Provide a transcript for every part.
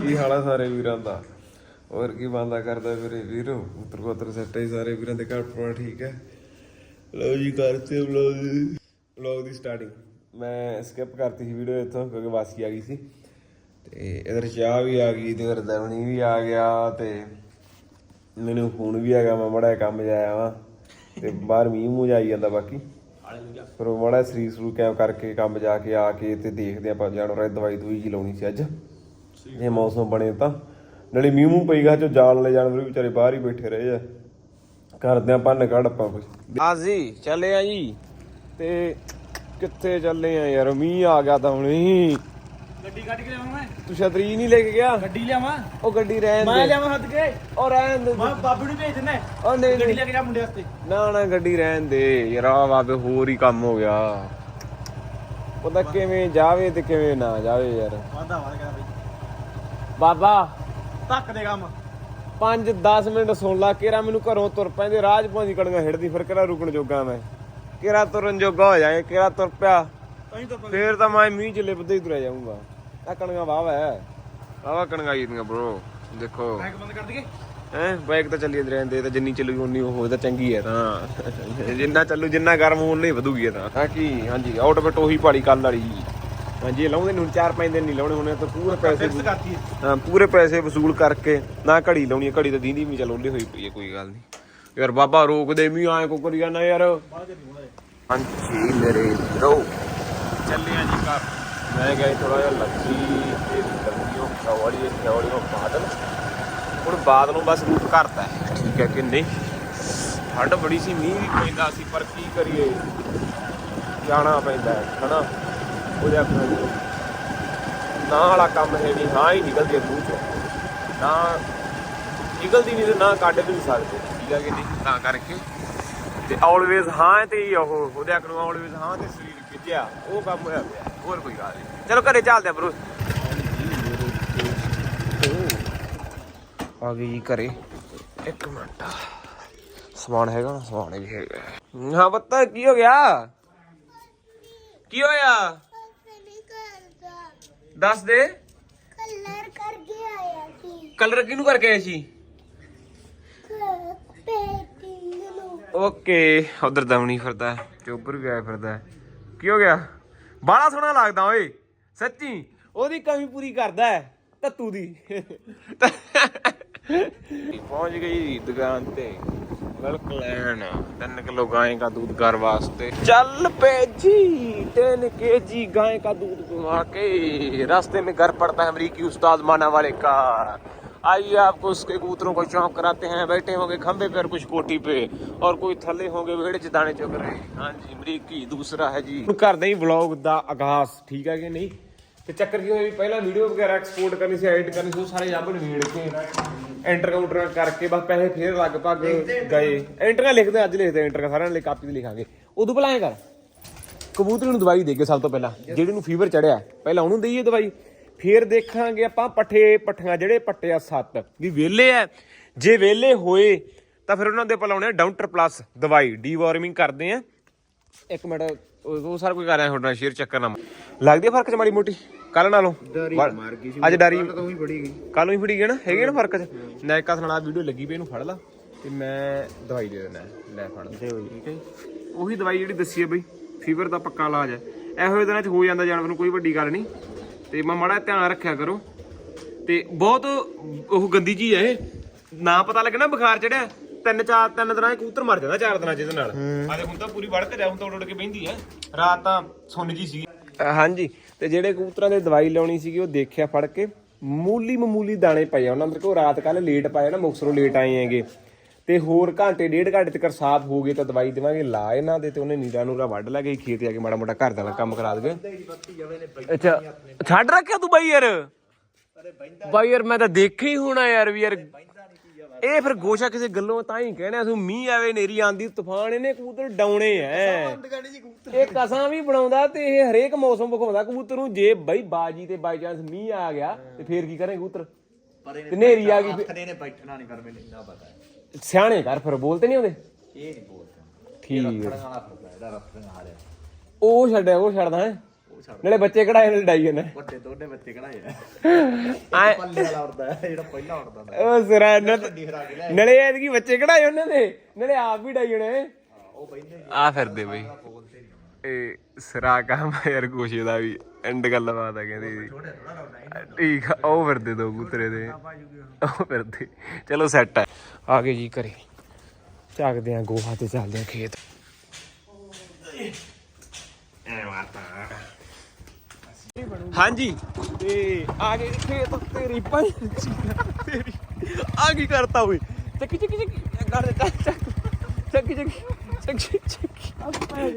ਕੀ ਹਾਲ ਆ ਸਾਰੇ ਵੀਰਾਂ ਦਾ? ਹੋਰ ਕੀ ਬੰਦਾ ਕਰਦਾ ਵੀਰੇ ਵੀਰੋ? ਉਤਰ ਕੋਤਰ ਸੱਟੇ ਸਾਰੇ ਵੀਰਾਂ ਦੇ, ਘਰ ਪਰੋਣਾ ਠੀਕ ਹੈ? ਲਓ ਜੀ ਕਰਤੇ ਵਲੌਗ ਵਲੌਗ ਦੀ ਸਟਾਰਟਿੰਗ ਮੈਂ ਸਕਿਪ ਕਰਤੀ ਸੀ ਵੀਡੀਓ ਇੱਥੋਂ, ਕਿਉਂਕਿ ਵਾਸੀ ਆ ਗਈ ਸੀ। ਤੇ ਇਧਰ ਚਾਹ ਵੀ ਆ ਗਈ, ਤੇ ਇਧਰ ਦਵਣੀ ਵੀ ਆ ਗਿਆ, ਤੇ ਮੈਨੂੰ ਫੋਨ ਵੀ ਆ ਗਿਆ ਮੈਂ ਮੜਾ ਕੰਮ ਜਾਇਆ ਵਾਂ, ਤੇ ਬਾਹਰ ਮੀਂਹ ਮੂੰਹ ਜਾਈ ਜਾਂਦਾ ਬਾਕੀ। ਫਿਰ ਉਹ ਮੜਾ ਸਰੀਰ ਸਰੂ ਕੈਮ ਕਰਕੇ, ਕੰਮ ਜਾ ਕੇ ਆ ਕੇ, ਤੇ ਦੇਖਦੇ ਆਪਾਂ, ਜਾਨਵਰਾਂ ਦੀ ਦਵਾਈ ਦੂਈ ਜੀ ਲਾਉਣੀ ਸੀ ਅੱਜ। ਜੇ ਮੌਸਮ ਬਣੇ ਤਾਂ। ਨਾਲੇ ਮੀਂਹ ਮੂੰਹ ਪਈਗਾ ਜੋ ਜਾਲ ਵਾਲੇ ਜਾਨਵਰ ਵੀ ਵਿਚਾਰੇ ਬਾਹਰ ਹੀ ਬੈਠੇ ਰਹੇ ਆ। ਕਰਦੇ ਆ ਭੰਨ ਕੱਢ ਆਪਾਂ ਕੁਝ ਆ ਜੀ ਚੱਲੇ ਆ ਜੀ। ਤੇ ਕਿੱਥੇ ਚੱਲੇ ਆ ਯਾਰ ਮੀਂਹ ਆ ਗਿਆ ਤਾਂ ਹੁਣੀ ਗੱਡੀ ਕੱਢ ਕੇ ਲਿਆਵਾਂ ਮੈਂ? ਤੂੰ ਛਤਰੀ ਨਹੀਂ ਲੈ ਕੇ ਗਿਆ? ਗੱਡੀ ਲਿਆਵਾਂ? ਉਹ ਗੱਡੀ ਰਹਿਣ ਮੈਂ ਦੇ। ਲਿਆਵਾਂ ਹੱਦ ਕੇ। ਉਹ ਰਹਿਣ ਦੇ। ਮੈਂ ਬਾਬੂ ਨੂੰ ਭੇਜ ਦਿੰਦਾ। ਉਹ ਨਹੀਂ ਗੱਡੀ ਲੈ ਕੇ ਜਾ ਮੁੰਡੇ ਵਾਸਤੇ। ਨਾ ਨਾ ਗੱਡੀ ਰਹਿਣ ਦੇ। ਯਾਰ ਆ ਬਾਬੇ ਹੋਰ ਹੀ ਕੰਮ ਹੋ ਗਿਆ। ਉਹਦਾ ਕਿਵੇਂ ਜਾਵੇ ਤੇ ਕਿਵੇਂ ਨਾ ਜਾਵੇ ਯਾਰ। ਵਾਦਾ ਵਾਦਾ ਕਰਾ ਬਾਬਾ। ਧੱਕ ਦੇ ਕੰਮ। 5-10 ਮਿੰਟ ਸੁਣ ਲਾ ਕੇਰਾ ਮੈਨੂੰ ਘਰੋਂ ਤੁਰ ਪੈਂਦੇ ਰਾਜ ਭਾਂਜੀ ਕੜੀਆਂ ਹਿੜਦੀ ਫਿਰ ਕਿਹੜਾ ਰੁਕਣ ਜੋਗਾ ਮੈਂ? ਕੇਰਾ ਤੁਰਨ ਜੋਗਾ ਹੋ ਜਾਏ ਕੇਰਾ ਤੁਰ ਪਿਆ? ਫੇਰ ਤਾਂ ਮੈਂ ਮੀਂਹ ਚ ਲਿਪਦੇ ਹੀ ਤੁਰਿਆ ਜਾਊਂਗਾ। ਆ ਕਣੀਆਂ ਵਾਹ ਹੈ। ਵਾਹ ਕਣੀਆਂ ਜੀਆਂ ਬ్రో ਦੇਖੋ। ਬੈਕ ਬੰਦ ਕਰ ਦਈਏ? ਹੈ ਬਾਈਕ ਤਾਂ ਚੱਲੀ ਰਹਿੰਦੇ ਤਾਂ ਜਿੰਨੀ ਚੱਲੂਗੀ ਉਨੀ ਉਹ ਤਾਂ ਚੰਗੀ ਹੈ ਤਾਂ। ਜਿੰਨਾ ਚੱਲੂ ਜਿੰਨਾ ਗਰਮ ਉਨਾ ਹੀ ਵਧੂਗੀ ਤਾਂ। ਹਾਂ ਕੀ? ਹਾਂਜੀ ਆਊਟਫਿਟ ਉਹੀ ਪਾੜੀ ਕੱਲ ਵਾਲੀ। ਹਾਂਜੀ ਲਾਉਂਦੇ ਨੇ ਹੁਣ 4-5 ਦਿਨ ਨਹੀਂ ਲਾਉਣੇ ਹੁਣ ਤਾਂ ਪੂਰੇ ਪੈਸੇ ਫਿਕਸ ਕਰਤੀ ਹਾਂ। ਪੂਰੇ ਪੈਸੇ ਵਸੂਲ ਕਰਕੇ ਨਾ ਘੜੀ ਲਾਉਣੀ ਹੈ ਘੜੀ ਤਾਂ ਦੀਂਦੀ ਵੀ ਚੱਲ ਉਹਲੀ ਹੋਈ ਪਈ ਹੈ ਕੋਈ ਗੱਲ ਨਹੀਂ। ਯਾਰ ਬਾਬਾ ਰੋਕ ਦੇ ਮੀ ਆਏ ਕੋ ਕਰੀ ਜਾਣਾ ਯਾਰ। ਹਾਂਜੀ ਮੇਰੇ ਵੀਰੋ ਚੱਲੇ ਆ ਜੀ ਘਰ। ਮੈਂ ਗਿਆ ਥੋੜਾ ਜਿਹਾ ਲੱਗੀ ਤੇ ਗਰਮੀਓ ਖਵਾੜੀ ਖਵਾੜੀ ਬਾਦਲ। ਹੁਣ ਬਾਦਲ ਨੂੰ ਬਸ ਰੂਪ ਕਰਤਾ ਠੀਕ ਹੈ ਕਿ ਨਹੀਂ? ਠੰਡ ਬੜੀ ਸੀ ਮੀਂਹ ਵੀ ਪੈਂਦਾ ਸੀ ਪਰ ਕੀ ਕਰੀਏ? ਜਾਣਾ ਪੈਂਦਾ ਹੈ ਹਨਾ? ਉਹਦੇ ਆਪਣਾ ਨਾ ਵਾਲਾ ਕੰਮ ਹੈ ਨਹੀਂ ਹਾਂ ਹੀ ਨਿਕਲਦੀ ਹੈ ਮੂੰਹ ਚੋਂ। ਨਾ ਨਿਕਲਦੀ ਨਹੀਂ ਤੇ ਨਾ ਕੱਢ ਵੀ ਨਹੀਂ ਸਕਦੇ। ਠੀਕ ਹੈ ਕਿ ਨਹੀਂ? ਤਾਂ ਕਰਕੇ। ਤੇ ਆਲਵੇਜ਼ ਹਾਂ ਤੇ ਹੀ ਉਹ ਉਹਦੇ ਨੂੰ ਆਲਵੇਜ਼ ਹਾਂ ਤੇ ਸਰੀਰ ਖਿੱਚਿਆ ਉਹ ਕੰਮ ਹੋਇਆ ਪਿਆ। ਹੋਰ ਕੋਈ ਗੱਲ ਨਹੀਂ। ਚਲੋ ਘਰੇ ਚੱਲਦੇ ਆ ਬਰੋ। ਆ ਗਈ ਘਰੇ। ਇੱਕ ਮਿੰਟ। ਸਮਾਨ ਹੈਗਾ ਨਾ ਸਮਾਨ ਵੀ ਹੈਗਾ। ਹਾਂ ਪਤਾ ਕੀ ਹੋ ਗਿਆ? ਕੀ ਹੋਇਆ? ਦੱਸ ਦੇ। ਕਲਰ ਕਰਕੇ ਆਇਆ ਸੀ। ਕਲਰ ਕਿਹਨੂੰ ਕਰਕੇ ਆਏ ਸੀ? ਪੇਟਿੰਗ ਨੂੰ। ਓਕੇ ਉਧਰ ਦਮਣੀ ਫਿਰਦਾ ਹੈ, ਚੋਬਰ ਵੀ ਆਇਆ ਫਿਰਦਾ। ਹੈ। ਕੀ ਹੋ ਗਿਆ? ਬਾਲਾ ਸੋਹਣਾ ਲੱਗਦਾ ਓਏ ਸੱਚੀ। ਉਹਦੀ ਕਮੀ ਪੂਰੀ ਕਰਦਾ ਹੈ ਤੱਤੂ ਦੀ। ਪਹੁੰਚ ਗਈ ਦੁਕਾਨ ਤੇ। ਮਿਲਕ ਲੈਣ 3 ਕਿਲੋ ਗਾਂ ਦਾ ਦੁੱਧ ਘਰ ਵਾਸਤੇ ਚੱਲ ਪੇ ਜੀ 3 ਕੇਜੀ ਗਾਂ ਦਾ दूध पिला के रास्ते में घर पड़ता है अमरीकी उस्ताद माना वाले का आइए आपको उसके कबूतरों को चौंक कराते हैं बैठे होंगे खंबे पे और कुछ कोटी पे और कोई ਥੱਲੇ ਹੋਗੇ ਵਿਹੜੇ ਚ ਦਾਣੇ ਚੁੱਕ ਰਹੇ ਹਾਂਜੀ ਅਮਰੀਕੀ ਦੂਸਰਾ ਹੈ ਜੀ ਕਰ ਦੇ ਵਲੌਗ ਦਾ ਆਗਾਜ਼ ਠੀਕ ਹੈ ਕਿ ਨਹੀਂ ਤੇ ਚੱਕਰ ਕੀ ਹੋਇਆ ਵੀ ਪਹਿਲਾਂ ਵੀਡੀਓ ਵਗੈਰਾ ਐਕਸਪੋਰਟ ਕਰਨੀ ਸੀ ਐਡਿਟ ਕਰਨੀ ਸੀ ਉਹ ਸਾਰੇ ਜੱਬ ਨਵੇੜ ਕੇ ਐਂਟਰ ਕਾਊਂਟਰ ਕਰਕੇ ਬਸ ਪੈਸੇ ਫੇਰ ਲਗਭਗ ਗਏ। ਐਂਟਰਾਂ ਲਿਖਦੇ ਅੱਜ ਲਿਖਦੇ ਐਂਟਰ ਸਾਰਿਆਂ ਲਈ ਕਾਪੀ ਤੇ ਲਿਖਾਂਗੇ। ਉਦੋਂ ਪਹਿਲਾਂ ਐ ਕਰ ਕਬੂਤਰ ਨੂੰ ਦਵਾਈ ਦੇ ਕੇ ਸਭ ਤੋਂ ਪਹਿਲਾਂ ਜਿਹੜੇ ਨੂੰ ਫੀਵਰ ਚੜਿਆ ਪਹਿਲਾਂ ਉਹਨੂੰ ਦਈਏ ਦਵਾਈ ਫੇਰ ਦੇਖਾਂਗੇ ਆਪਾਂ ਪੱਠੇ ਪੱਠੀਆਂ ਜਿਹੜੇ ਪੱਟੇ ਆ ਸੱਤ ਵੀ ਵਿਹਲੇ ਆ। ਜੇ ਵਿਹਲੇ ਹੋਏ ਤਾਂ ਫਿਰ ਉਹਨਾਂ ਦੇ ਆਪਾਂ ਲਾਉਣੇ ਆ ਡਾਊਂਟਰ ਪਲੱਸ ਦਵਾਈ ਡੀਵਾਰਮਿੰਗ ਕਰਦੇ ਆ। ਇੱਕ ਮਿੰਟ ਉਹ ਸਾਰਾ ਕੋਈ ਕਰ ਰਿਹਾ ਤੁਹਾਡਾ ਸ਼ੇਅਰ ਚੱਕਰ ਨਾ ਲੱਗਦੀ ਫ਼ਰਕ ਚ ਮਾੜੀ ਮੋਟੀ? ਕੱਲ ਨਾਲੋਂ? ਮਾਰ ਗਈ ਸੀ। ਅੱਜ ਡਰੀ ਤਾਂ ਹੀ ਫੜੀ ਗਈ। ਕੱਲ ਹੀ ਫੜੀ ਗਈ ਨਾ? ਹੈਗੇ ਨਾ ਫ਼ਰਕ ਚ? ਨਾ ਇੱਕ ਹੱਥ ਨਾਲ ਆ ਵੀਡੀਓ ਲੱਗੀ ਪਈ ਇਹਨੂੰ ਫੜ ਲਾ ਤੇ ਮੈਂ ਦਵਾਈ ਦੇ ਦੇਣਾ ਲੈ ਫੜ ਠੀਕ ਹੈ ਜੀ। ਉਹੀ ਦਵਾਈ ਜਿਹੜੀ ਦੱਸੀ ਹੈ ਬਈ ਫੀਵਰ ਦਾ ਪੱਕਾ ਇਲਾਜ ਹੈ। ਇਹੋ ਜਿਹੇ ਦਿਨਾਂ ਚ ਹੋ ਜਾਂਦਾ ਜਾਨਵਰ ਨੂੰ ਕੋਈ ਵੱਡੀ ਗੱਲ ਨਹੀਂ। ਤੇ ਮੈਂ ਮਾੜਾ ਧਿਆਨ ਰੱਖਿਆ ਕਰੋ। ਤੇ ਬਹੁਤ ਉਹ ਗੰਦੀ ਚੀਜ਼ ਹੈ ਇਹ। ਨਾ ਪਤਾ ਲੱਗੇ ਨਾ ਬੁਖਾਰ ਚੜਿਆ ਤਿੰਨ ਚਾਰ ਤਿੰਨ ਦਿਨਾਂ 'ਚ ਕਬੂਤਰ ਮਰ ਜਾਂਦਾ ਚਾਰ ਦਿਨਾਂ 'ਚ ਇਹਦੇ ਨਾਲ। ਆਦੇ ਹੁਣ ਤਾਂ ਪੂਰੀ ਵੜ ਕੇ ਜਾ ਹੁਣ ਤਾਂ ਉੱਡ ਉੱਡ ਕੇ ਬਹਿੰਦੀ ਹੈ ਰਾਤ ਤਾਂ ਸੁੰਨ ਜੀ ਸੀ ਹਾਂਜੀ। ਤੇ ਜਿਹੜੇ ਕਬੂਤਰਾਂ ਦੇ ਦਵਾਈ ਲਾਉਣੀ ਸੀਗੀ ਉਹ ਦੇਖਿਆ ਫੜ ਕੇ, ਮੂਲੀ ਮਮੂਲੀ ਦਾਣੇ ਪਏ ਆ ਉਹਨਾਂ ਅੰਦਰ ਕੋ ਰਾਤ ਕੱਲ ਲੇਟ ਪਾਏ ਨਾ ਮੁਕਸਰੋਂ ਲੇਟ ਆਏ ਹੈਗੇ। ਤੇ ਹੋਰ ਘੰਟੇ, ਡੇਢ ਘੰਟੇ ਤੱਕ ਸਾਫ਼ ਹੋ ਗਏ ਤਾਂ ਦਵਾਈ ਦੇਵਾਂਗੇ, ਲਾ ਇਹਨਾਂ ਦੇ ਤੇ ਉਹਨੇ ਨੀਰਾ ਨੂਰਾ ਵੱਢ ਲਾ ਕੇ ਖੇਤ ਜਾ ਕੇ ਮਾੜਾ ਮੋਟਾ ਘਰ ਦਾ ਕੰਮ ਕਰਾ ਦਗੇ ਅੱਛਾ, ਛੱਡ ਰੱਖਿਆ ਤੂੰ ਬਾਈ ਯਾਰ? ਬਾਈ ਯਾਰ, ਮੈਂ ਤਾਂ ਦੇਖਿਆ ਹੀ ਹੋਣਾ ਯਾਰ ਵੀ ਯਾਰ ਇਹ ਫਿਰ ਗੋਸ਼ਾ ਕਿਸੇ ਗੱਲੋਂ ਤਾਂ ਹੀ ਕਹਿਣਾ ਤੂੰ ਮੀਂਹ ਆਵੇ ਨੇਰੀ ਆਂਦੀ ਤੂਫਾਨ ਇਹਨੇ ਕਬੂਤਰ ਡਾਉਣੇ ਐ। ਇਹ ਕਸਾਂ ਵੀ ਬਣਾਉਂਦਾ ਤੇ ਇਹ ਹਰੇਕ ਮੌਸਮ ਵਿਖਾਉਂਦਾ ਕਬੂਤਰ ਨੂੰ ਜੇ ਬਈ ਬਾਜੀ ਤੇ ਬਾਈ ਚਾਂਸ ਮੀਂਹ ਆ ਗਿਆ ਤੇ ਫੇਰ ਕੀ ਕਰੇ ਕਬੂਤਰ? ਤੇ ਨੇਰੀ ਆ ਗਈ ਫਿਰ- ਨੇ ਬੈਠਣਾ ਨਹੀਂ ਕਰ ਮੈਨੂੰ ਇੰਨਾ ਪਤਾ ਹੈ। ਸਿਆਣੇ ਕਰ ਫਿਰ ਬੋਲਤੇ ਨਹੀਂ ਆਉਂਦੇ? ਇਹ ਨਹੀਂ ਬੋਲਦਾ। ਠੀਕ ਹੈ। ਵਾਲਾ ਫ਼ਰਕ ਹੈ ਇਹਦਾ ਰੱਖਣ ਵਾਲਾ ਉਹ ਛੱਡਿਆ ਉਹ ਛੱਡਦਾ ਹੈ। ਛੱਡ। ਨਾਲੇ ਬੱਚੇ ਕਢਾਏ ਨਾਲ ਡਾਈ ਜਾਂਦਾ ਵੱਡੇ ਦੋਨੇ ਬੱਚੇ ਕਢਾਏ ਆ? ਆਏ। ਪੱਲੇ ਵਾਲਾ ਉੜਦਾ ਹੈ ਜਿਹੜਾ ਪਹਿਲਾਂ ਉੜਦਾ ਹੁੰਦਾ ਉਹ ਸਿਰਾ ਇਹਨਾਂ ਵੱਡੀ ਕੇ ਲਿਆ ਨਲੇ ਐਤਕੀ ਬੱਚੇ ਕਢਾਏ ਉਹਨਾਂ ਦੇ? ਨਲੇ ਆਪ ਵੀ ਡਾਈ ਹੋਣੇ ਉਹ ਬੈਠੇ ਆ ਫਿਰਦੇ ਬਈ। ਇਹ ਸਿਰਾ ਕੰਮ ਯਾਰ ਦਾ ਵੀ ਐਂਡ ਗੱਲ ਬਾਤ ਆ ਕਹਿੰਦੇ। ਜੀ ਛੋਟੇ ਥੋੜਾ ਰੌਣਾ ਠੀਕ ਆ ਉਹ ਫਿਰਦੇ ਦੋ ਕੂਤਰੇ ਦੇ। ਉਹ ਫਿਰਦੇ। ਚਲੋ ਸੈੱਟ ਆ। ਆ ਗਏ ਜੀ ਘਰੇ। ਝਾਕਦੇ ਆ ਗੋਹਾ ਤੇ ਚੱਲਦੇ ਆ ਖੇਤ। ਹਾਂਜੀ। ਤੇ ਆ ਗਏ ਖੇਤ ਤੇਰੀ ਭਾਈ ਤੇਰੀ ਆ ਕੀ ਕਰਤਾ ਓਏ? ਚੱਕੀ ਚੱਕੀ ਚੱਕੀ। ਕਰ ਦੇ ਚੱਕ। ਚੱਕੀ ਚੱਕੀ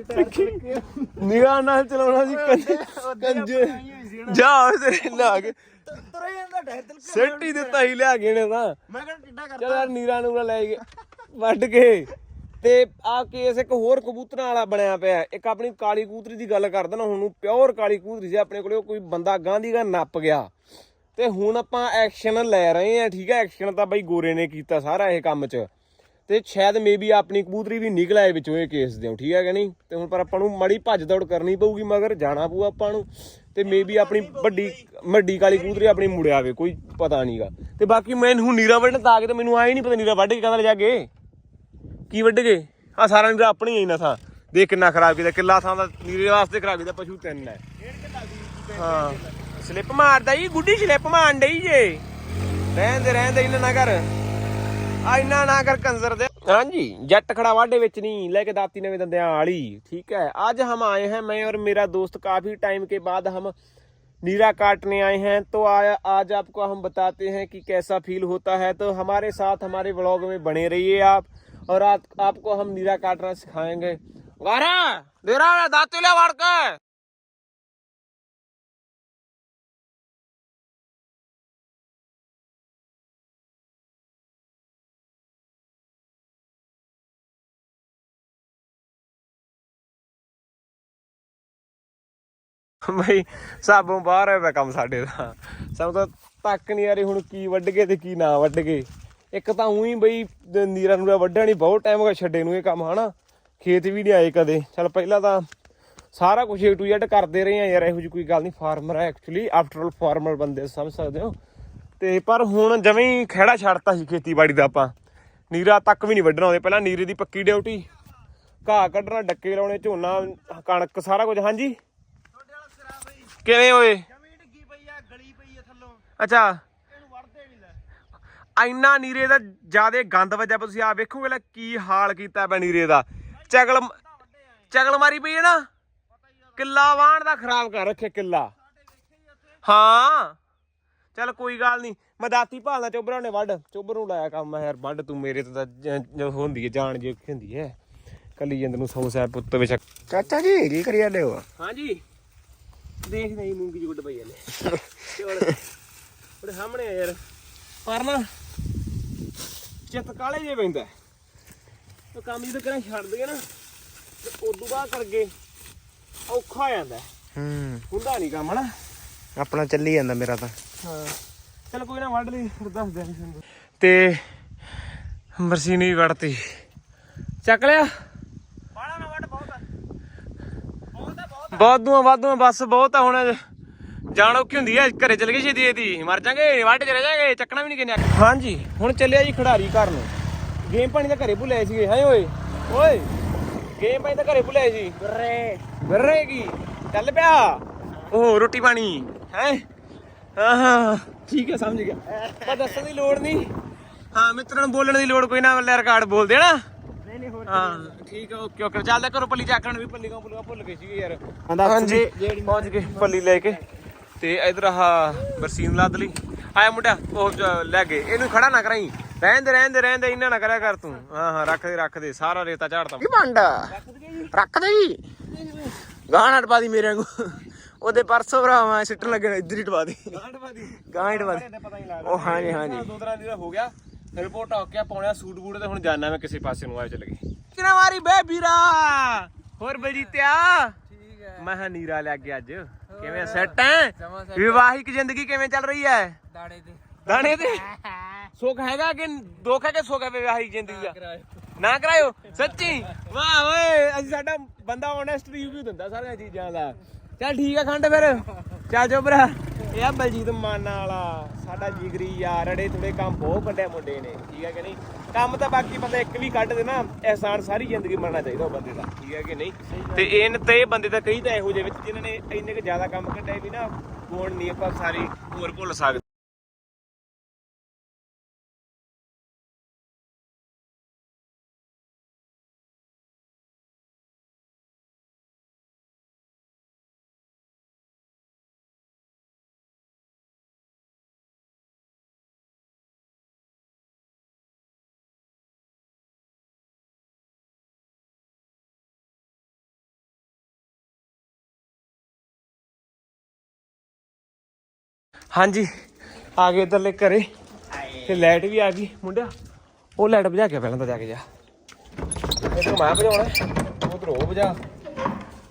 ਚੱਕੀ ਨਿਗਾਹ ਨਾਲ ਚਲਾਉਣਾ ਸੀ ਕੰਜੇ ਜਾ ਤੇਰੇ ਲਾ ਕੇ। ਤੁਰੇ ਜਾਂਦਾ ਡਰ ਦਿਲ ਸੈੱਟ ਹੀ ਦਿੱਤਾ ਹੀ ਲਿਆ ਕੇ ਨੇ ਤਾਂ। ਮੈਂ ਕਹਿੰਦਾ ਟਿੱਡਾ ਕਰ ਚਲ ਯਾਰ ਨੀਰਾ ਨੂਰਾ ਲੈ ਕੇ ਵੱਢ ਕੇ। ਤੇ ਆ ਕੇਸ ਇੱਕ ਹੋਰ ਕਬੂਤਰਾਂ ਵਾਲਾ ਬਣਿਆ ਪਿਆ ਇੱਕ ਆਪਣੀ ਕਾਲੀ ਕੂਤਰੀ ਦੀ ਗੱਲ ਕਰਦਾ ਨਾ ਹੁਣ ਪਿਓਰ ਕਾਲੀ ਕੂਤਰੀ ਸੀ, ਆਪਣੇ ਕੋਲੇ ਕੋਈ ਬੰਦਾ ਗਾਂਧੀ ਦਾ ਨੱਪ ਗਿਆ। ਤੇ ਹੁਣ ਆਪਾਂ ਐਕਸ਼ਨ ਲੈ ਰਹੇ ਆ ਠੀਕ ਹੈ? ਐਕਸ਼ਨ ਤਾਂ ਬਾਈ ਗੋਰੇ ਨੇ ਕੀਤਾ ਸਾਰਾ ਇਹ ਕੰਮ 'ਚ। ਤੇ ਸ਼ਾਇਦ ਮੇਬੀ ਆਪਣੀ ਕਬੂਤਰੀ ਵੀ ਨਿਕਲ ਆਏ ਵਿੱਚੋਂ ਇਹ ਕੇਸ ਦੇ, ਠੀਕ ਹੈ ਕਿ ਨਹੀਂ? ਤੇ ਹੁਣ ਪਰ ਆਪਾਂ ਨੂੰ ਮੜੀ ਭੱਜ ਦੌੜ ਕਰਨੀ ਪਊਗੀ, ਮਗਰ ਜਾਣਾ ਪਊ ਆਪਾਂ ਨੂੰ। ਤੇ ਮੇਬੀ ਆਪਣੀ ਵੱਡੀ ਵੱਡੀ ਕਾਲੀ ਕਬੂਤਰੀ ਆਪਣੀ ਮੁੜਿਆ ਆਵੇ, ਕੋਈ ਪਤਾ ਨਹੀਂਗਾ ਤੇ ਬਾਕੀ ਮੈਂ ਹੁਣ ਨੀਰਾ ਵੱਢਣ ਤਾਂ ਆ ਕੇ ਤੇ ਮੈਨੂੰ ਆਏ ਨਹੀਂ ਪਤਾ ਨੀਰਾ ਵੱਢ ਕੇ ਕਹਿੰਦਾ ਜਾ ਕੇ। ਕੀ ਵੱਢ ਗਏ ਆ ਸਾਰਾ ਨੀਰਾ ਆਪਣੀ ਹੀ ਨਾ ਥਾਂ ਦੇਖ ਕਿੰਨਾ ਖਰਾਬ ਕੀਤਾ ਕਿੱਲਾ ਥਾਂ ਦਾ ਨੀਰੇ ਵਾਸਤੇ ਖਰਾਬ ਕੀਤਾ ਪਸ਼ੂ ਤਿੰਨ ਹੈ ਹਾਂ ਸਲਿੱਪ ਮਾਰਦਾ ਜੀ ਗੁੱਡੀ ਸਲਿੱਪ ਮਾਰਨ ਡਈ ਜੇ ਰਹਿੰਦੇ ਰਹਿੰਦੇ ਇਹਨਾਂ ਨਾ ਕਰ ਆ ਇੰਨਾ ਨਾ ਕਰ ਕੰਜ਼ਰ ਦੇ ਹਾਂਜੀ ਜੱਟ ਖੜਾ ਵਾਢੇ ਵਿੱਚ ਨਹੀਂ ਲੈ ਕੇ ਦਾਤੀ ਨਵੇਂ ਦੰਦਿਆਂ ਵਾਲੀ ਠੀਕ ਹੈ ਅੱਜ ਹਮ ਆਏ हैं मैं और मेरा दोस्त काफी टाइम के बाद हम नीरा काटने आए हैं तो आया आज आपको हम बताते हैं कि कैसा फील होता है तो हमारे साथ हमारे व्लॉग में बने रहिए आप और आप, आपको हम नीरा काटना सिखाएंगे गारा दे रहा है दाती ले वाड़ के ਬਈ ਸਾਬੋਂ ਬਾਹਰ ਹੈ ਕੰਮ ਸਾਡੇ ਦਾ ਸਾਨੂੰ ਤਾਂ ਤੱਕ ਨਹੀਂ ਆ ਰਹੀ ਹੁਣ ਕੀ ਵੱਢ ਗਏ ਤੇ ਕੀ ਨਾ ਵੱਢ ਗਏ ਇੱਕ ਤਾਂ ਉਹੀ ਬਈ ਨੀਰਾ ਨੂਰਾ ਵੱਢਿਆ ਨਹੀਂ ਬਹੁਤ ਟਾਈਮ ਹੋ ਗਿਆ ਛੱਡੇ ਨੂੰ ਇਹ ਕੰਮ ਹਨਾ? ਖੇਤ ਵੀ ਨਹੀਂ ਆਏ ਕਦੇ। ਚਲ ਪਹਿਲਾਂ ਤਾਂ ਸਾਰਾ ਕੁਝ ਏ ਟੂ ਜ਼ੈਡ ਕਰਦੇ ਰਹੇ ਆ ਯਾਰ ਇਹੋ ਜਿਹੀ ਕੋਈ ਗੱਲ ਨਹੀਂ ਫਾਰਮਰ ਹੈ ਐਕਚੁਅਲੀ ਆਫਟਰ ਆਲ ਫਾਰਮਰ ਬੰਦੇ ਸਮਝ ਸਕਦੇ ਹੋ? ਤੇ ਪਰ ਹੁਣ ਜਵੇਂ ਹੀ ਖਹਿੜਾ ਛੱਡਤਾ ਸੀ ਖੇਤੀਬਾੜੀ ਦਾ ਆਪਾਂ ਨੀਰਾ ਤੱਕ ਵੀ ਨਹੀਂ ਵੱਢਣਾ ਉਹਦੇ ਪਹਿਲਾਂ ਨੀਰੇ ਦੀ ਪੱਕੀ ਡਿਊਟੀ ਘਾਹ ਕੱਢਣਾ ਡੱਕੇ ਲਾਉਣੇ ਝੋਨਾ ਕਣਕ ਸਾਰਾ ਕੁਝ ਹਾਂਜੀ? ਕਿਵੇਂ ਹੋਏ ਜਮੀ ਡਿੱਗੀ ਪਈ ਆ ਗਲੀ ਪਈ ਆ ਥੱਲੋਂ। ਅੱਛਾ ਇਹਨੂੰ ਵੜਦੇ ਨਹੀਂ ਲੈ ਇੰਨਾ ਨੀਰੇ ਦਾ ਜਿਆਦੇ ਗੰਦ ਵੱਜਿਆ ਪਿਆ, ਤੁਸੀਂ ਆ ਵੇਖੋਗੇ ਲੈ ਕੀ ਹਾਲ ਕੀਤਾ ਪਿਆ ਨੀਰੇ ਦਾ। ਚਗਲ ਚਗਲ ਮਾਰੀ ਪਈ ਹੈ ਨਾ? ਕਿੱਲਾ ਵਾਹਣ ਦਾ ਖਰਾਬ ਕਰ ਰੱਖਿਆ ਕਿੱਲਾ। ਹਾਂ। ਚੱਲ ਕੋਈ ਗੱਲ ਨਹੀਂ ਮੈਂ ਦਾਤੀ ਭਾਲਦਾ ਚੋਬਰਾਂ ਨੇ ਵੱਢ। ਚੋਬਰ ਨੂੰ ਲਾਇਆ ਕੰਮ ਯਾਰ ਵੱਢ ਤੂੰ ਮੇਰੇ ਤੋਂ ਤਾਂ ਹੁੰਦੀ ਹੈ ਜਾਣ ਜੇ ਹੁੰਦੀ ਹੈ। ਕੱਲੀ ਜਿੰਦ ਨੂੰ ਸੌ ਸਾਹਿਬ ਪੁੱਤ ਵਿੱਚ। ਚਾਚਾ ਜੀ ਕੀ ਕਰੀ ਜਾਂਦੇ ਹੋ? ਹਾਂਜੀ। ਦੇਖ ਨਹੀਂ ਮੂੰਗੀ ਜੀ ਗੁੱਡ ਪਈ ਜਾਂਦੇ। ਚੋਲ ਉਹਦੇ ਸਾਹਮਣੇ ਆ ਯਾਰ। ਪਰ ਨਾ ਚਿੱਤ ਕਾਲੇ ਜੇ ਪੈਂਦਾ ਉਹ ਕੰਮ ਜਦੋਂ ਕਰਾਂ ਛੱਡ ਦਈਏ ਨਾ। ਤੇ ਉਦੋਂ ਬਾਅਦ ਕਰਕੇ ਔਖਾ ਹੋ ਜਾਂਦਾ ਹੂੰ। ਹੁੰਦਾ ਨਹੀਂ ਕੰਮ ਹਨਾ? ਆਪਣਾ ਚੱਲੀ ਜਾਂਦਾ ਮੇਰਾ ਤਾਂ। ਹਾਂ। ਚਲ ਕੋਈ ਨਾ ਵੱਢ ਲਈ ਫਿਰ ਦੱਸ ਦੇ ਸਾਨੂੰ। ਤੇ ਮਰਸੀਨੀ ਵੀ ਵੜਤੀ। ਚੱਕ ਲਿਆ। ਬਾਲਾ ਨਾ ਵੱਡ ਬਹੁਤ ਬਹੁਤ ਬਹੁਤ ਵਾਧੂਆਂ ਵਾਧੂਆਂ ਬਸ ਬਹੁਤ ਆ ਹੁਣ ਜਾਣ ਔਖੀ ਹੁੰਦੀ ਹੈ ਘਰੇ ਚਲ ਗਏ ਛੇਤੀ ਛੇਤੀ। ਮਰ ਜਾਗੇ ਵਾਢੇ ਚਲੇ ਜਾਗੇ ਚੱਕਣਾ ਵੀ ਨਹੀਂ ਕਿੰਨੇ ਹਾਂਜੀ ਹੁਣ ਚੱਲਿਆ ਜੀ ਖਿਡਾਰੀ ਘਰ ਨੂੰ। ਗੇਮ ਪਾਣੀ ਤਾਂ ਘਰੇ ਭੁੱਲੇ ਸੀਗੇ ਹਾਂ ਓਏ? ਓਏ ਗੇਮ ਪਾਣੀ ਤਾਂ ਘਰੇ ਭੁੱਲੇ ਸੀ। ਬਰੇ ਗਰੇ ਕੀ? ਚੱਲ ਪਿਆ। ਉਹ ਰੋਟੀ ਪਾਣੀ। ਹੈ? ਹਾਂ ਹਾਂ ਠੀਕ ਹੈ ਸਮਝ ਗਿਆ। ਪਰ ਦੱਸਣ ਦੀ ਲੋੜ ਨਹੀਂ ਹਾਂ ਮਿੱਤਰਾਂ ਨੂੰ ਬੋਲਣ ਦੀ ਲੋੜ ਕੋਈ ਨਾ ਲੈ ਰਿਕਾਰਡ ਬੋਲ ਦੇਣਾ ਨਹੀਂ ਨਹੀਂ ਹੋਰ ਹਾਂ ਠੀਕ ਆ ਓਕੇ ਓਕੇ। ਚੱਲਦਾ ਕਰੋ ਪੱਲੀ ਚੱਕਣ ਵੀ ਪੱਲੀ ਕਾ ਪੁੱਲਗਾ ਭੁੱਲ ਗਏ ਸੀਗੇ ਯਾਰ। ਹਾਂਜੀ ਪਹੁੰਚ ਗਏ ਪੱਲੀ ਲੈ ਕੇ। ਤੇ ਇਧਰ ਆਹ ਬਰਸੀਨ ਲੱਦ ਲਈ। ਆਇਆ ਮੁੰਡਾ ਉਹ ਲੈ ਗਏ। ਇਹਨੂੰ ਖੜਾ ਨਾ ਕਰਾਈ। ਰਹਿੰਦੇ ਰਹਿੰਦੇ ਰਹਿੰਦੇ ਇੰਨਾ ਨਾ ਕਰਿਆ ਕਰ ਤੂੰ। ਹਾਂ ਹਾਂ ਰੱਖ ਦੇ ਰੱਖ ਦੇ। ਸਾਰਾ ਰੇਤਾ ਝਾੜਤਾ ਕੀ ਮੰਡਾ ਰੱਖ ਦੇ ਜੀ। ਗਾਣਾ ਟਪਾ ਦੀ ਮੇਰੇ ਵਾਂਗੂ। ਉਹਦੇ ਪਰਸੋਂ ਭਰਾ ਮੈਂ ਸਿੱਟਣ ਲੱਗਿਆ ਇੱਧਰ ਹੀ ਟਪਾ ਦੀ। ਗਾਣਾ ਟਪਾ ਦੀ। ਪਤਾ ਨਹੀਂ ਲੱਗਦਾ। ਉਹ ਹਾਂਜੀ ਹਾਂਜੀ। ਦੋ ਤਰ੍ਹਾਂ ਦੀ ਹੋ ਗਿਆ। ਰਿਪੋਰਟ ਹੋ ਗਿਆ ਪਾਉਣਿਆ ਸੂਟ ਬੂਟ ਤੇ ਹੁਣ ਜਾਣਾ ਮੈਂ ਕਿਸੇ ਪਾਸੇ ਨੂੰ ਆ ਚੱਲ ਗਏ। ਕਿਨਾ ਮਾਰੀ ਬੇ ਵੀਰਾ? ਹੋਰ ਬਲਜੀਤਿਆ ਹੈ ਮੈਂ ਹਾਂ ਨੀਰਾ ਲੱਗ ਗਿਆ ਅੱਜ। ਕਿਵੇਂ ਸੈੱਟ ਹੈ ਵਿਵਾਹਿਕ ਜ਼ਿੰਦਗੀ ਕਿਵੇਂ ਚੱਲ ਰਹੀ ਹੈ ਦਾੜੇ ਤੇ। ਦਾਣੇ ਤੇ? ਸੁੱਖ ਹੈਗਾ ਕਿ ਦੁੱਖ ਹੈ ਕਿ ਸੁੱਖ ਹੈ ਵਿਵਾਹਿਕ ਜ਼ਿੰਦਗੀ ਦਾ? ਨਾ ਕਰਾਇਓ। ਸੱਚੀ? ਵਾਹ ਓਏ ਅਸੀਂ ਸਾਡਾ ਬੰਦਾ ਓਨੈਸਟ ਰਿਵਿਊ ਦਿੰਦਾ ਸਾਰੀਆਂ ਚੀਜ਼ਾਂ ਦਾ। ਚੱਲ ਠੀਕ ਆ ਖੰਡ ਫਿਰ। ਚੱਲ ਜੋ ਭਰਾ। ਇਹ ਆ ਬਲਜੀਤ ਮਾਨਾ ਵਾਲਾ, ਸਾਡਾ ਜਿਗਰੀ ਯਾਰ, ਅੜੇ ਥੋੜੇ ਕੰਮ ਬਹੁਤ ਕੱਢਿਆ ਮੁੰਡੇ ਨੇ, ਠੀਕ ਹੈ ਕਿ ਨਹੀਂ? ਕੰਮ ਤਾਂ ਬਾਕੀ ਬੰਦਾ ਇੱਕ ਵੀ ਕੱਢ ਦੇ ਨਾ ਅਹਿਸਾਨ ਸਾਰੀ ਜ਼ਿੰਦਗੀ ਮੰਨਣਾ ਚਾਹੀਦਾ ਉਹ ਬੰਦੇ ਦਾ, ਠੀਕ ਹੈ ਕਿ ਨਹੀਂ? ਤੇ ਇਹਨ ਤੇ ਇਹ ਬੰਦੇ ਤਾਂ ਕਈ ਤਾਂ ਇਹੋ ਜਿਹੇ ਵਿੱਚ ਜਿਨ੍ਹਾਂ ਨੇ ਇੰਨੇ ਕੁ ਜ਼ਿਆਦਾ ਕੰਮ ਕੱਢਿਆ ਵੀ ਨਾ ਗੁਣ ਨਹੀਂ ਆਪਾਂ ਸਾਰੀ ਹੋਰ ਭੁੱਲ ਸਕਦੇ। ਹਾਂਜੀ, ਆ ਗਏ ਇੱਧਰਲੇ ਘਰੇ। ਤੇ ਲਾਈਟ ਵੀ ਆ ਗਈ, ਮੁੰਡਿਆ। ਉਹ ਲਾਈਟ ਬੁਝਾ ਕੇ ਪਹਿਲਾਂ ਤਾਂ ਜਾ ਕੇ ਜਾ। ਇੱਕ ਮੈਂ ਬੁਝਾਉਣਾ ਉਧਰ ਉਹ ਬੁਝਾ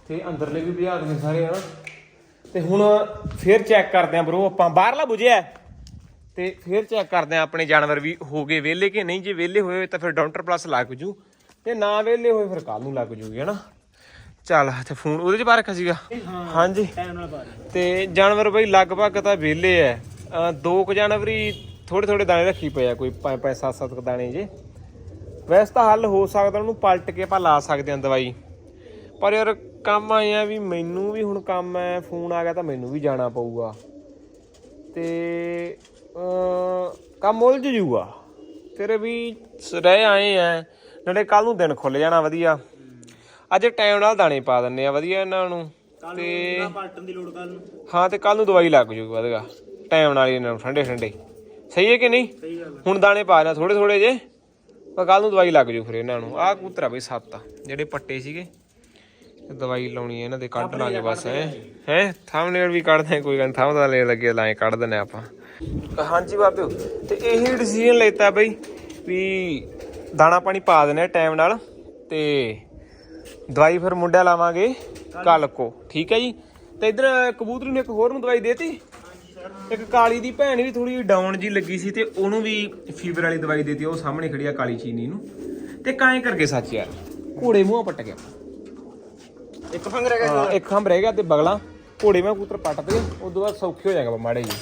ਤੇ ਅੰਦਰਲੇ ਵੀ ਭਜਾ ਦੇਣੇ ਸਾਰੇ, ਹਨਾ। ਤੇ ਹੁਣ ਫੇਰ ਚੈੱਕ ਕਰਦੇ ਆਂ ਬ్రో ਆਪਾਂ ਬਾਹਰਲਾ ਬੁਝਿਆ। ਹੈ। ਤੇ ਫੇਰ ਚੈੱਕ ਕਰਦੇ ਆਂ, ਆਪਣੇ ਜਾਨਵਰ ਵੀ ਹੋ ਗਏ ਵਿਹਲੇ ਕਿ ਨਹੀਂ। ਜੇ ਵਿਹਲੇ ਹੋਏ ਤਾਂ ਫਿਰ ਡਾਕਟਰ ਪਲੱਸ ਲੱਗ ਜੂ। ਤੇ ਨਾ ਵਿਹਲੇ ਹੋਏ ਫਿਰ ਕੱਲ ਨੂੰ ਲੱਗ ਜੂਗੀ, ਹਨਾ। ਚੱਲ ਤੇ ਫੋਨ ਉਹਦੇ ਚ ਪਾ ਰੱਖਿਆ ਸੀਗਾ? ਹਾਂਜੀ। ਤੇ ਜਾਨਵਰ ਬਈ ਲਗਭਗ ਤਾਂ ਵਿਹਲੇ ਐ। ਦੋ ਕੁ ਜਾਨਵਰ ਹੀ ਥੋੜੇ ਥੋੜੇ ਦਾਣੇ ਰੱਖੀ ਪਏ ਆ ਕੋਈ ਪੰਜ ਪੰਜ ਸੱਤ ਸੱਤ ਕੁ ਦਾਣੇ ਜੇ। ਵੈਸੇ ਤਾਂ ਹੱਲ ਹੋ ਸਕਦਾ ਉਹਨੂੰ ਪਲਟ ਕੇ ਆਪਾਂ ਲਾ ਸਕਦੇ ਆ ਦਵਾਈ। ਪਰ ਯਾਰ ਕੰਮ ਆਏ ਆ ਵੀ ਮੈਨੂੰ ਵੀ ਹੁਣ ਕੰਮ ਐ ਫੋਨ ਆ ਗਿਆ ਤਾਂ ਮੈਨੂੰ ਵੀ ਜਾਣਾ ਪਊਗਾ। ਤੇ ਕੰਮ ਉਲਝ ਜੂਗਾ। ਫਿਰ ਵੀ ਰਹਿ ਆਏ ਆ ਨਾਲੇ ਕੱਲ ਨੂੰ ਦਿਨ ਖੁੱਲ ਜਾਣਾ ਵਧੀਆ। ਅੱਜ ਟਾਈਮ ਨਾਲ ਦਾਣੇ ਪਾ ਦਿੰਨੇ ਆ ਵਧੀਆ ਇਹਨਾਂ ਨੂੰ। ਤੇ ਪਾਲਟਣ ਦੀ ਲੋੜ ਕੱਲ ਨੂੰ। ਹਾਂ ਤੇ ਕੱਲ ਨੂੰ ਦਵਾਈ ਲੱਗ ਜੂਗੀ ਵਧਗਾ। ਟਾਈਮ ਨਾਲ ਹੀ ਇਹਨਾਂ ਨੂੰ ਠੰਡੇ ਠੰਡੇ। ਸਹੀ ਹੈ ਕਿ ਨਹੀਂ? ਹੁਣ ਦਾਣੇ ਪਾ ਦੇਣਾ ਥੋੜੇ ਥੋੜੇ ਜੇ ਪਰ ਕੱਲ ਨੂੰ ਦਵਾਈ ਲੱਗ ਜੂ ਫਿਰ ਇਹਨਾਂ ਨੂੰ। ਆਹ ਕਬੂਤਰ ਆ ਬਈ ਸੱਤ ਆ ਜਿਹੜੇ ਪੱਟੇ ਸੀਗੇ। ਦਵਾਈ ਲਾਉਣੀ ਹੈ ਇਹਨਾਂ ਦੇ ਕੱਢ ਲਾਂਗੇ ਬਸ ਹੈ। ਹੈ? ਥੰਬਨੇਲ ਵੀ ਕੱਢਦੇ ਕੋਈ ਗੱਲ ਥੰਬ ਦਾ ਲੈ ਲੱਗੇ ਲਾਏ ਕੱਢ ਦਿੰਨੇ ਆਪਾਂ। ਹਾਂਜੀ ਬਾਬਿਓ ਤੇ ਇਹੀ ਡਿਸੀਜਨ ਲੈਤਾ ਬਈ ਵੀ ਦਾਣਾ ਪਾਣੀ ਪਾ ਦੇਣਾ ਟਾਈਮ ਨਾਲ ਤੇ ਦਵਾਈ ਫਿਰ ਮੁੰਡਿਆਂ ਲਾਵਾਂਗੇ ਕੱਲ ਕੋ ਠੀਕ ਹੈ ਜੀ? ਤੇ ਇਧਰ ਕਬੂਤਰੀ ਨੂੰ ਇੱਕ ਹੋਰ ਨੂੰ ਦਵਾਈ ਦੇਤੀ? ਇੱਕ ਕਾਲੀ ਦੀ ਭੈਣ ਵੀ ਥੋੜੀ ਡਾਊਨ ਜੀ ਲੱਗੀ ਸੀ ਤੇ ਉਹਨੂੰ ਵੀ ਫੀਵਰ ਵਾਲੀ ਦਵਾਈ ਦੇਤੀ ਉਹ ਸਾਹਮਣੇ ਖੜੀ ਆ ਕਾਲੀ ਚੀਨੀ ਨੂੰ। ਤੇ ਕਾਏ ਕਰਕੇ ਸੱਚ ਯਾਰ ਘੋੜੇ ਮੂੰਹ ਪੱਟ ਗਿਆ। ਇੱਕ ਫੰਗ ਰਹਿ ਹਾਂ ਇੱਕ ਖੰਭ ਰਹਿ ਗਿਆ ਤੇ ਬਗਲਾ ਘੋੜੇ ਮੈਂ ਕਬੂਤਰ ਪੱਟ ਤੇ ਉਦੋਂ ਬਾਅਦ ਸੌਖੇ ਹੋ ਜਾਏਗਾ ਮਾੜੇ ਜੀ।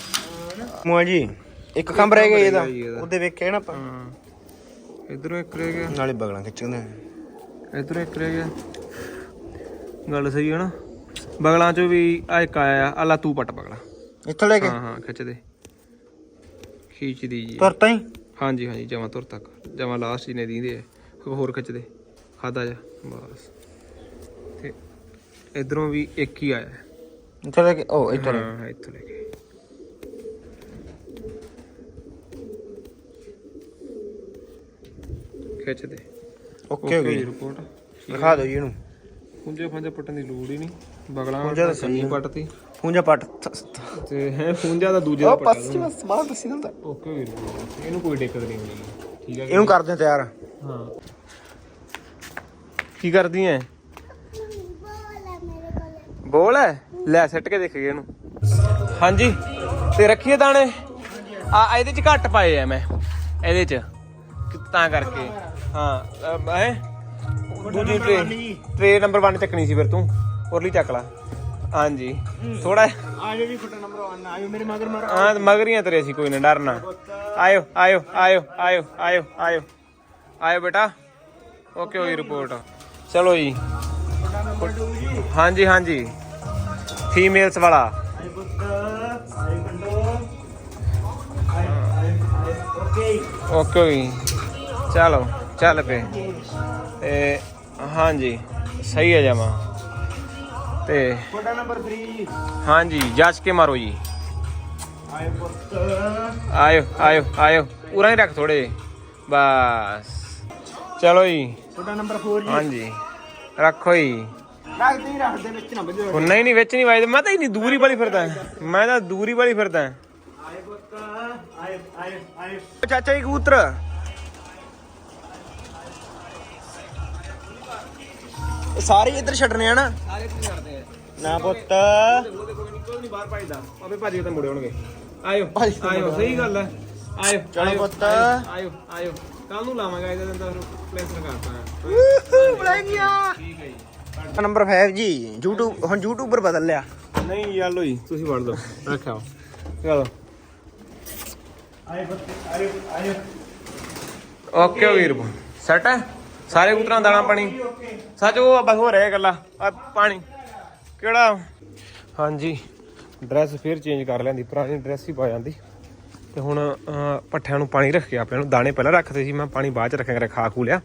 ਮੂਆ ਜੀ ਇੱਕ ਖੰਭ ਰਹਿ ਗਿਆ ਇਹਦਾ। ਗਿਆ। ਉਹਦੇ ਵੇਖਿਆ ਨਾ ਆਪਾਂ। ਇਧਰੋਂ ਇੱਕ ਰਹਿ ਗਿਆ। ਨਾਲੇ ਬਗਲਾਂ ਖਿੱਚਦੇ ਇਧਰੋਂ ਇੱਕ ਰਹਿ ਗਿਆ। ਗੱਲ ਸਹੀ ਹੈ ਨਾ? ਬਗਲਾਂ ਚੋਂ ਵੀ ਆ ਇੱਕ ਆਇਆ ਆ ਲੈ ਤੂੰ ਪੱਟ ਬਗਲਾ। ਇੱਥੋਂ ਲੈ ਕੇ? ਹਾਂ ਹਾਂ ਖਿੱਚ ਦੇ। ਖਿੱਚ ਦੀ ਜੀ। ਤੁਰਤਾ ਹੀ? ਹਾਂਜੀ ਹਾਂਜੀ ਜਮਾ ਤੁਰ ਤੱਕ। ਜਮਾ ਲਾਸਟ ਹੀ ਨੇ ਦੀਂਦੇ ਆ। ਹੋਰ ਖਿੱਚ ਦੇ। ਖਾਦਾ ਜਾ। ਬਸ। ਤੇ ਇਧਰੋਂ ਵੀ ਇੱਕ ਹੀ ਆਇਆ। ਇੱਥੋਂ ਲੈ ਕੇ? ਉਹ ਇੱਥੋਂ ਲੈ। ਹਾਂ ਇੱਥੋਂ ਲੈ ਕੇ। ਖਿੱਚ ਦੇ। ਓਕੇ ਹੋ ਗਈ ਰਿਪੋਰਟ ਲਿਖਾ ਦਿਓ ਜੀ ਇਹਨੂੰ। ਪੁੰਜੇ ਫੰਜੇ ਪੱਟਣ ਦੀ ਲੋੜ ਹੀ ਨਹੀਂ। ਬਗਲਾਂ ਪੁੰਜਾ ਤਾਂ ਸਹੀ। ਪੱਟਤੀ। ਪੂੰਜਾ ਪੱਟ ਤੇ ਹੈ ਪੁੰਜਾ ਦਾ ਦੂਜੇ ਦਾ ਉਹ ਪੱਟਾ ਬਸ ਮਾਰ ਪੱਸੀ ਨਾਲ ਤਾਂ ਓਕੇ ਵੀਰ ਇਹਨੂੰ ਕੋਈ ਦਿੱਕਤ ਨਹੀਂ ਹੋਣੀ ਠੀਕ ਹੈ ਇਹਨੂੰ ਕਰਦੇ ਤਿਆਰ। ਹਾਂ। ਕੀ ਕਰਦੀ ਐ? ਬੋਲ ਹੈ ਐ। ਲੈ ਸਿੱਟ ਕੇ ਦੇਖੀਏ ਇਹਨੂੰ। ਹਾਂਜੀ। ਤੇ ਰੱਖੀਏ ਦਾਣੇ? ਆ ਇਹਦੇ ਚ ਘੱਟ ਪਾਏ ਆ ਮੈਂ। ਇਹਦੇ ਚ। ਤਾਂ ਕਰਕੇ। ਹਾਂ ਹੈ? ਦੂਜੀ ਟਰੇ ਟਰੇ ਨੰਬਰ 1 ਚੱਕਣੀ ਸੀ ਫਿਰ ਤੂੰ ਉਰਲੀ ਚੱਕ ਲਾ। ਹਾਂਜੀ। ਥੋੜਾ ਆਜੋ ਜੀ ਫੁੱਟ ਨੰਬਰ 1 ਆਜੋ ਮੇਰੇ ਮਗਰ ਮਾਰ। ਹਾਂ ਮਗਰੀਆਂ ਤੇਰੇ ਸੀ ਕੋਈ ਨਾ ਡਰਨਾ ਆਇਓ ਆਇਓ ਆਇਓ ਆਇਓ ਆਇਓ ਆਇਓ। ਆਇਓ ਬੇਟਾ। ਓਕੇ ਹੋਈ ਰਿਪੋਰਟ ਚਲੋ ਜੀ। ਹਾਂਜੀ ਹਾਂਜੀ। ਫੀਮੇਲਸ ਵਾਲਾ। ਓਕੇ। ਚਲੋ। ਚੱਲ ਪਏ। ਤੇ ਹਾਂਜੀ ਸਹੀ ਹੈ ਜਮਾ। ਤੇ ਫੋਟਾ ਨੰਬਰ 3 ਹਾਂਜੀ ਜਾਂਚ ਕੇ ਮਾਰੋ ਜੀ। ਆਏ ਪੁੱਤ। ਆਇਓ ਆਇਓ ਆਇਓ। ਉਰਾਂ ਹੀ ਰੱਖ ਥੋੜੇ ਬਸ। ਚਲੋ ਜੀ। ਫੋਟਾ ਨੰਬਰ 4 ਜੀ। ਹਾਂਜੀ। ਰੱਖੋ ਜੀ। ਰੱਖਦੇ ਹੀ ਰੱਖਦੇ ਵਿੱਚ ਨਾ ਵੱਜੋ। ਉਹ ਨਹੀਂ ਨਹੀਂ ਵਿੱਚ ਨਹੀਂ ਵਾਜਦੇ। ਮੈਂ ਤਾਂ ਇੰਨੀ ਦੂਰੀ ਵਾਲੀ ਫਿਰਦਾ। ਮੈਂ ਤਾਂ ਦੂਰੀ ਵਾਲੀ ਫਿਰਦਾ। ਆਏ ਪੁੱਤ ਆਏ ਆਏ ਆਏ। ਚਾਚਾ ਜੀ ਕਬੂਤਰ। ਸਾਰੇ ਇੱਧਰ ਛੱਡਣੇ ਆ ਨਾ? ਸਾਰੇ ਕੀ ਕਰਦੇ ਆ। ਨਾ ਪੁੱਤ। ਕੋਈ ਨਹੀਂ ਕੋਈ ਨਹੀਂ ਬਾਹਰ ਭਜਦਾ ਆਪੇ ਭੱਜ ਕੇ ਤਾਂ ਮੁੜੇ ਹੋਣਗੇ ਆਇਓ ਆਇਓ। ਸਹੀ ਗੱਲ ਹੈ ਆਇਓ ਚਲੋ ਆਇਓ, ਪੁੱਤ। ਆਇਓ ਆਇਓ ਕੱਲ ਨੂੰ ਲਾਵਾਂਗਾ ਇਹਦਾ ਦਿਨ ਤਾਂ ਪਲੇਸਰ ਕਰਤਾ। ਹੈ ਬੁਲਾ ਗਿਆ ਠੀਕ ਹੈ ਜੀ। ਨੰਬਰ 5 ਜੀ। YouTube ਹੁਣ YouTuber ਬਦਲ ਲਿਆ। ਨਹੀਂ ਯਾਰ ਲੋਈ ਤੁਸੀਂ ਵੜ ਦੋ ਰੱਖਿਆ ਚਲੋ। ਓਕੇ ਵੀਰ। ਸੈਟ ਹੈ ਸਾਰੇ ਕਬੂਤਰਾਂ ਦਾ ਦਾਣਾ ਪਾਣੀ। ਸੱਚ ਉਹ ਬਸ ਹੋ ਰਿਹਾ ਗੱਲਾਂ ਆ ਪਾਣੀ। ਕਿਹੜਾ? ਹਾਂਜੀ। ਡਰੈਸ ਫੇਰ ਚੇਂਜ ਕਰ ਲੈਂਦੀ ਪੁਰਾਣੀ ਡਰੈਸ ਹੀ ਪਾ ਜਾਂਦੀ। ਤੇ ਹੁਣ ਪੱਠਿਆਂ ਨੂੰ ਪਾਣੀ ਰੱਖ ਕੇ ਆਪਿਆਂ ਨੂੰ ਦਾਣੇ ਪਹਿਲਾਂ ਰੱਖਦੇ ਸੀ ਮੈਂ ਪਾਣੀ ਬਾਅਦ ਚ ਰੱਖਿਆ ਕਰੇ ਖਾ ਖੂ ਲਿਆ।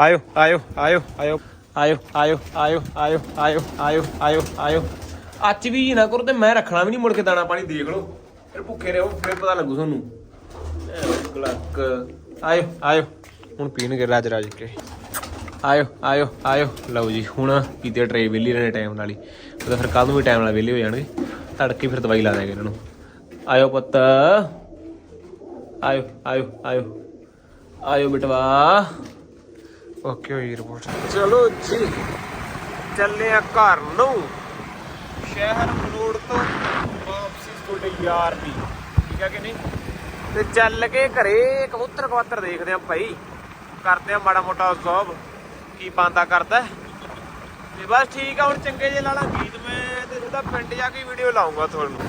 ਆਇਓ ਆਇਓ ਆਇਓ ਆਇਓ। ਆਇਓ ਆਇਓ ਆਇਓ ਆਇਓ ਆਇਓ ਆਇਓ ਆਇਓ ਆਇਓ। ਅੱਜ ਵੀ ਨਾ ਕਰੋ ਤੇ ਮੈਂ ਰੱਖਣਾ ਵੀ ਨਹੀਂ ਮੁੜ ਕੇ ਦਾਣਾ ਪਾਣੀ ਦੇਖ ਲਓ। ਫਿਰ ਭੁੱਖੇ ਰਹੋ ਫਿਰ ਪਤਾ ਲੱਗੂ ਤੁਹਾਨੂੰ। ਗਲਕ। ਆਇਓ ਆਇਓ। ਹੁਣ ਪੀਣਗੇ ਰਾਜ ਰਾਜ ਕੇ। ਆਇਓ ਆਇਓ ਆਇਓ। ਲਓ ਜੀ, ਹੁਣ ਕੀਤੇ ਟਰੇ ਵਿਹਲੀ ਰਹਿਣੇ ਟਾਈਮ ਨਾਲ ਹੀ। ਉਹਦਾ ਫਿਰ ਕੱਲ ਨੂੰ ਵੀ ਟਾਈਮ ਨਾਲ ਵਿਲੇ ਹੋ ਜਾਣਗੇ। ਤੜਕੇ ਫਿਰ ਦਵਾਈ ਲਾ ਦਿਆਂਗੇ ਇਹਨਾਂ ਨੂੰ। ਆਇਓ ਪੁੱਤ। ਆਇਓ ਆਇਓ ਆਇਓ। ਆਇਓ ਬਟਵਾ। ਓਕੇ ਹੋਈ ਰਿਪੋਰਟ ਚਲੋ ਜੀ, ਚੱਲੇ ਆ ਘਰ ਨੂੰ। ਸ਼ਹਿਰ ਮਲੋੜ ਤੋਂ ਵਾਪਸੀ ਤੁਹਾਡੇ ਯਾਰ ਦੀ। ਠੀਕ ਹੈ ਕਿ ਨਹੀਂ? ਤੇ ਚੱਲ ਕੇ ਘਰੇ ਕਬੂਤਰ ਕਬੂਤਰ ਦੇਖਦੇ ਆ ਭਾਈ। ਕਰਦੇ ਆ ਮਾੜਾ ਮੋਟਾ ਗੌਬ ਕੀ ਪਾਂਦਾ ਕਰਦਾ ਤੇ ਬਸ ਠੀਕ ਆ, ਹੁਣ ਚੰਗੇ ਜੇ ਲਾਲਾ ਗੀਤ ਮੈਂ ਤੇ ਉਹਦਾ ਪਿੰਡ ਜਾ ਕੇ ਵੀਡੀਓ ਲਾਉਂਗਾ ਤੁਹਾਨੂੰ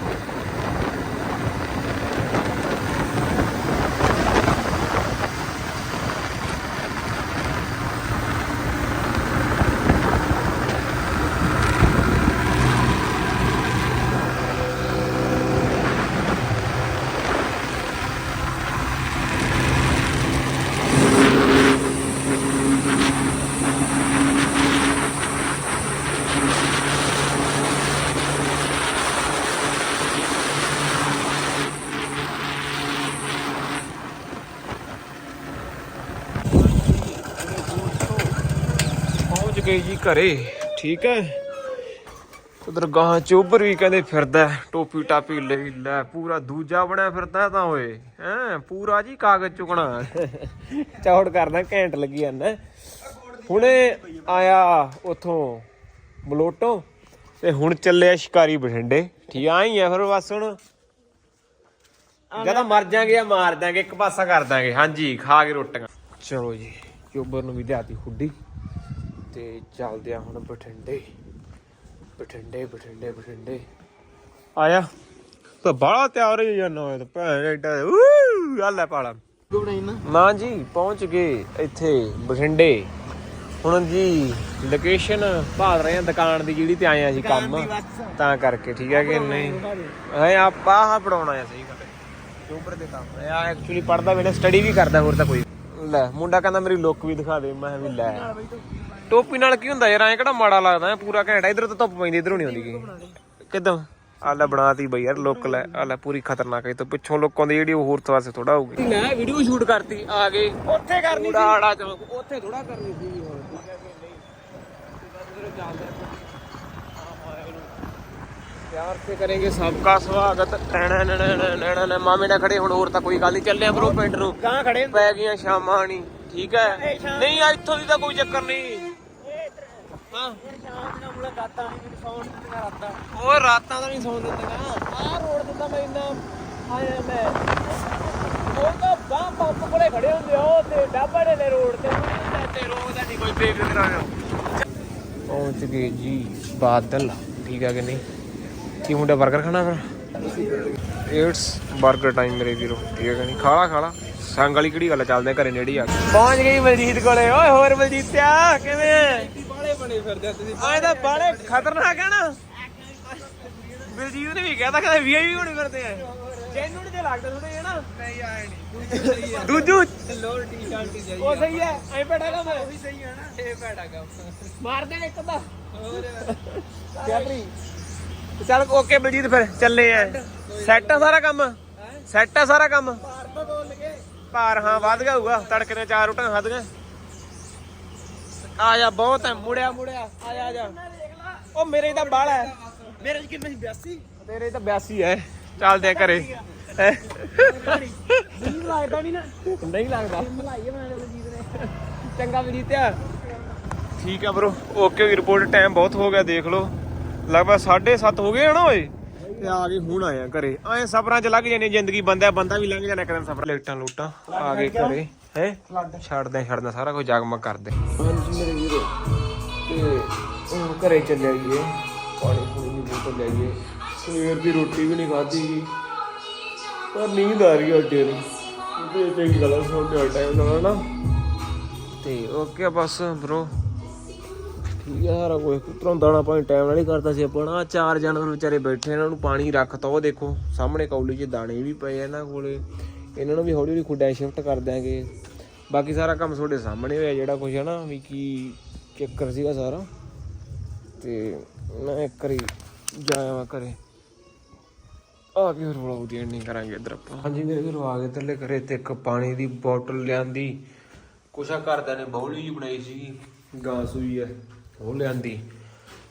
ਪਹੁੰਚ ਗਏ ਜੀ ਘਰੇ। ਠੀਕ ਹੈ। ਉਧਰ ਗਾਂ ਚੋਬਰ ਵੀ ਕਹਿੰਦੇ ਫਿਰਦਾ ਟੋਪੀ ਟਾਪੀ ਲਈ ਲੈ ਪੂਰਾ ਦੂਜਾ ਬਣਿਆ ਫਿਰਦਾ ਤਾਂ ਓਏ ਹੈ ਪੂਰਾ ਜੀ ਕਾਗਜ਼ ਚੁਕਣਾ ਚੌੜ ਕਰਦਾ ਘੈਂਟ ਲੱਗੀ ਜਾਂਦਾ ਹੁਣੇ ਆਇਆ ਉਥੋਂ ਮਲੋਟੋ ਤੇ ਹੁਣ ਚੱਲਿਆ ਸ਼ਿਕਾਰੀ ਬਠਿੰਡੇ। ਠੀਕ ਆ ਹੀ ਆ ਫਿਰ ਬਸ ਹੁਣ। ਜਦੋਂ ਮਰ ਜਾਾਂਗੇ ਜਾਂ ਮਾਰ ਦਾਂਗੇ ਇੱਕ ਪਾਸਾ ਕਰ ਦਾਂਗੇ ਹਾਂਜੀ ਖਾ ਕੇ ਰੋਟੀਆਂ। ਚਲੋ ਜੀ ਚੋਬਰ ਨੂੰ ਵੀ ਦਿਆਤੀ ਹੁੱਡੀ। ਤੇ ਚੱਲਦੇ ਆ ਹੁਣ ਬਠਿੰਡੇ। ਬਠਿੰਡੇ ਬਠਿੰਡੇ ਬਠਿੰਡੇ। ਆਇਆ। ਤਾਂ ਬਾਹਲਾ ਤਿਆਰ ਹੋ ਜਾਣਾ ਹੋਇਆ ਤਾਂ ਭੈਣ ਐਡਾ ਊ ਆ ਲੈ ਪਾਲਾ। ਨਾ ਜੀ ਪਹੁੰਚ ਗਏ ਇੱਥੇ ਬਠਿੰਡੇ। ਹੁਣ ਜੀ ਲੋਕੇਸ਼ਨ ਭਾਲ ਰਹੇ ਆ ਦੁਕਾਨ ਦੀ ਜਿਹੜੀ ਤੇ ਆਏ ਆ ਜੀ ਕੰਮ। ਤਾਂ ਕਰਕੇ ਠੀਕ ਹੈ ਕਿ ਨਹੀਂ? ਐ ਆਪਾਂ ਆਹ ਪੜਾਉਣਾ ਆ ਸਹੀ ਗੱਲ ਹੈ। ਉੱਪਰ ਦੇ ਕੰਮ ਆ ਐਕਚੁਅਲੀ ਪੜਦਾ ਵੇਲੇ ਸਟੱਡੀ ਵੀ ਕਰਦਾ ਹੋਰ ਤਾਂ ਕੋਈ। ਲੈ ਮੁੰਡਾ ਕਹਿੰਦਾ ਮੇਰੀ ਲੁੱਕ ਵੀ ਦਿਖਾ ਦੇ। ਮੈਂ ਵੀ ਲੈ। ਟੋਪੀ ਨਾਲ ਕੀ ਹੁੰਦਾ ਯਾਰ ਐਂ ਕਿਹੜਾ ਮਾੜਾ ਲੱਗਦਾ ਐ ਪੂਰਾ ਘੈਂਟਾ ਇਧਰ ਤਾਂ ਧੁੱਪ ਪੈਂਦੀ ਇਧਰੋਂ ਨਹੀਂ ਆਉਂਦੀ ਕਿਦਾਂ? ਆ ਬਣਾਤੀ ਬਈ ਯਾਰ ਲੁੱਕ ਲੈ ਆ ਪੂਰੀ ਖਤਰਨਾਕ ਹੈ ਤੇ ਪਿੱਛੋਂ ਲੋਕਾਂ ਦੀ ਜਿਹੜੀ ਉਹ ਹੋਰ ਤਵਾਸੇ ਥੋੜਾ ਹੋਊਗੀ। ਮੈਂ ਵੀਡੀਓ ਸ਼ੂਟ ਕਰਤੀ ਆ ਗਏ। ਉੱਥੇ ਕਰਨੀ ਸੀ। ਉੱਥੇ ਥੋੜਾ ਕਰਨੀ ਸੀ। ਹੋਰ ਪਿਆਰ ਸੇ ਕਰਾਂਗੇ ਸਭ ਦਾ ਸਵਾਗਤ। ਟੈਣਾ ਨਣਾ ਨਣਾ ਮਾਮੇ ਨਾਲ ਖੜੇ ਹੁਣ ਹੋਰ ਤਾਂ ਕੋਈ ਗੱਲ ਨਹੀਂ ਚੱਲੇ ਬਰੋ ਪਿੰਡ ਨੂੰ। ਗਾਂ ਖੜੇ ਪੈ ਗਈਆਂ ਸ਼ਾਮਾਂ ਨਹੀਂ ਠੀਕ ਹੈ ਨਹੀਂ ਇੱਥੋਂ ਦੀ ਤਾਂ ਕੋਈ ਚੱਕਰ ਨਹੀਂ। ਹਾਂ। ਸ਼ਾਮ ਦੀਆਂ ਮੁਲਾਕਾਤਾਂ ਨਹੀਂ ਮੈਨੂੰ ਸੌਣ ਦੀਆਂ ਰਾਤਾਂ। ਉਹ ਰਾਤਾਂ ਦਾ ਨਹੀਂ ਸੌਣ ਦਿੰਦਾ ਆਹ ਰੋਡ ਤੇ ਤਾਂ ਮੈਂ ਇੰਨਾ ਆਇਆ ਮੈਂ। ਉਹ ਤਾਂ ਬਾਹ ਪੰਪ ਕੋਲੇ ਖੜੇ ਹੁੰਦੇ ਆ ਉਹ ਤੇ ਡਾਬੜੇ ਦੇ ਰੋਡ ਤੇ। ਤੇ ਰੋਗ ਦਾ ਨਹੀਂ ਕੋਈ ਬ੍ਰੇਕ ਕਰਾਇਆ ਪਹੁੰਚ ਗਏ ਜੀ ਬਾਦਲ ਠੀਕ ਹੈ ਕਿ ਨਹੀਂ? ਕੀ ਮੁੰਡਾ 버ਗਰ ਖਾਣਾ ਫਿਰ? ਇਟਸ 버ਗਰ ਟਾਈਮ ਮੇਰੇ ਵੀਰੋ ਠੀਕ ਹੈ ਕਿ ਨਹੀਂ? ਖਾਲਾ ਖਾਲਾ। ਸੰਗ ਵਾਲੀ ਕਿਹੜੀ ਗੱਲ ਆ, ਚੱਲਦੇ ਆ ਘਰੇ ਨੇੜੇ ਆ। ਪਹੁੰਚ ਗਈ ਬਲਜੀਤ ਕੋਲੇ। ਓਏ ਹੋਰ ਬਲਜੀਤਿਆ ਕਿਵੇਂ? ਐ ਬਾਲੇ ਬਣੇ ਫਿਰਦੇ ਆ ਤੁਸੀਂ। ਆਏ ਤਾਂ ਬਾਲੇ ਖਤਰਨਾਕ ਹੈ ਨਾ। ਬਲਜੀਤ ਨੇ ਵੀ ਕਹਿਤਾ ਕਹਿੰਦਾ ਵੀਆਈਪੀ ਹੋਣੇ ਫਿਰਦੇ ਆ। ਜੈਨੂਨ ਤੇ ਲੱਗਦਾ ਥੋੜੇ ਨਾ। ਨਹੀਂ ਆਏ ਨਹੀਂ। ਦੂਜੂ ਲੋਰ ਟੀ ਸ਼ਰਟ ਹੀ ਜਾਈ ਉਹ ਸਹੀ ਹੈ ਐ ਪੜਾ ਕੰਮ ਉਹ ਵੀ ਸਹੀ ਹੈ ਨਾ। ਇਹ ਭੈੜਾ ਕੰਮ ਮਾਰ ਦੇ ਇੱਕ ਦਾ ਹੋਰ। ਚੱਲ ਚੱਲ ਓਕੇ ਬਲਜੀਤ ਫਿਰ ਚੱਲੇ ਆ। ਸੈੱਟ ਆ ਸਾਰਾ ਕੰਮ। ਸੈੱਟ ਆ ਸਾਰਾ ਕੰਮ। ਪਾਰ ਤੋਂ ਬੋਲ ਕੇ ਭਾਰ ਹਾਂ ਵੱਧ ਗਿਆ ਹੋਊਗਾ। ਤੜਕੇ ਨੇ ਚਾਰ ਰੋਟੀਆਂ ਖਾਧੀਆਂ। ਆ ਜਾ ਬਹੁਤ ਹੈ ਮੁੜਿਆ ਮੁੜਿਆ ਆ ਜਾ ਆ ਜਾ ਉਹ ਮੇਰੇ ਤਾਂ ਬਾਲ ਹੈ। ਮੇਰੇ ਚ ਕਿੰਨੇ 82 ਤੇਰੇ ਤਾਂ 82 ਹੈ। ਚੱਲਦੇ ਆ ਘਰੇ? ਨਹੀਂ ਲੱਗਦਾ ਨਹੀਂ ਨਾ। ਨਹੀਂ ਲੱਗਦਾ। ਮਲਾਈ ਦੇ ਬਲਜੀਤ ਨੇ। ਚੰਗਾ ਬਜੀਤਿਆ ਠੀਕ ਆ ਬ్రో ਓਕੇ ਵੀ ਰਿਪੋਰਟ ਟਾਈਮ ਬਹੁਤ ਹੋ ਗਿਆ ਦੇਖ ਲਓ। ਲਗਭਗ 7:30 ਹੋ ਗਏ ਹਨਾ ਓਏ? ਤੇ ਆ ਗਏ ਹੁਣ ਆਇਆ ਘਰੇ। ਐ ਸਫਰਾਂ 'ਚ ਲੱਗ ਜਾਣੀ ਜ਼ਿੰਦਗੀ ਬੰਦਾ ਬੰਦਾ ਵੀ ਲੰਘ ਜਾਣਾ ਇੱਕ ਦਿਨ ਸਫਰ ਲੇਟਾਂ ਲੂਟਾਂ ਆ ਗਏ ਘਰੇ। ਹੈ? ਛੱਡਦੇ ਛੱਡਦੇ ਸਾਰਾ ਕੁਝ ਜਗਮਗ ਕਰਦੇ। ਹਾਂਜੀ ਮੇਰੇ ਵੀਰੋ ਤੇ ਹੁਣ ਘਰੇ ਚੱਲੇ ਆਈਏ ਪਾਣੀ ਪੂਣੀ ਦੀ ਬੋਤਲ ਲੈ ਆਈਏ ਸਵੇਰ ਦੀ ਰੋਟੀ ਵੀ ਨਹੀਂ ਖਾਧੀ ਗਈ ਪਰ ਨੀਂਦ ਆ ਰਹੀ ਹੈ ਅੱਡੇ ਨੂੰ ਤੇ ਚੰਗੀ ਗੱਲ ਹੈ ਸੌਣ ਟਾਈਮ ਨਾਲ ਨਾ। ਤੇ ਓਕੇ ਬਸ ਬ్రో ਠੀਕ ਹੈ ਸਾਰਾ ਕੁਝ। ਪੁੱਤਰੋਂ ਦਾਣਾ ਪਾਣੀ ਟਾਈਮ ਨਾਲ ਹੀ ਕਰਦਾ ਸੀ ਆਪਾਂ ਨਾ। ਚਾਰ ਜਾਨਵਰ ਵਿਚਾਰੇ ਬੈਠੇ ਇਹਨਾਂ ਨੂੰ ਪਾਣੀ ਰੱਖਤਾ। ਉਹ ਦੇਖੋ ਸਾਹਮਣੇ ਕੌਲੀ 'ਚ ਦਾਣੇ ਵੀ ਪਏ ਆ ਇਹਨਾਂ ਕੋਲੇ। ਇਹਨਾਂ ਨੂੰ ਵੀ ਹੌਲੀ ਹੌਲੀ ਖੁੱਡਾਂ ਸ਼ਿਫਟ ਕਰ ਦਿਆਂਗੇ। ਬਾਕੀ ਸਾਰਾ ਕੰਮ ਤੁਹਾਡੇ ਸਾਹਮਣੇ ਹੋਇਆ ਜਿਹੜਾ ਕੁਝ ਹੈ ਨਾ ਵੀ ਕੀ ਚੱਕਰ ਸੀਗਾ ਸਾਰਾ। ਤੇ ਮੈਂ ਇੱਕ ਵਾਰੀ ਜਾਇਆ ਮੈਂ ਘਰੇ। ਆ ਕੇ ਫਿਰ ਵਲੋਗ ਦੀ ਐਂਡਿੰਗ ਕਰਾਂਗੇ ਇਧਰ ਆਪਾਂ। ਹਾਂਜੀ ਮੇਰੇ ਘਰੋਂ ਆ ਗਏ ਥੱਲੇ ਘਰੇ ਤੇ ਇੱਕ ਪਾਣੀ ਦੀ ਬੋਟਲ ਲਿਆਂਦੀ। ਕੁਛ ਆ ਘਰਦਿਆਂ ਨੇ ਬੌਲੀ ਜੀ ਬਣਾਈ ਸੀ ਗਾਂ ਸੂਈ ਹੈ ਉਹ ਲਿਆਂਦੀ।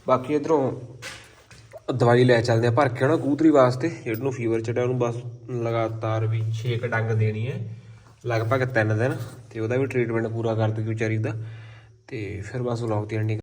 ਬਾਕੀ ਇਧਰੋਂ ਦਵਾਈ ਲੈ ਚੱਲਦੇ ਆ, ਭਰ ਕੇ ਨਾ ਕੂਤਰੀ ਵਾਸਤੇ। ਜਿਹਨੂੰ ਫੀਵਰ ਚੜਿਆ, ਉਹਨੂੰ ਬਸ ਲਗਾਤਾਰ ਵੀ 6 ਡੰਗ ਦੇਣੀ ਹੈ। ਲਗਭਗ 3 ਦਿਨ, ਤੇ ਉਹਦਾ ਵੀ ਟ੍ਰੀਟਮੈਂਟ ਪੂਰਾ ਕਰ ਦਿੱਤੀ ਵਿਚਾਰੀ ਦਾ। ਤੇ ਫਿਰ ਬਸ ਵਲੌਗ ਦੀ ਐਂਡਿੰਗ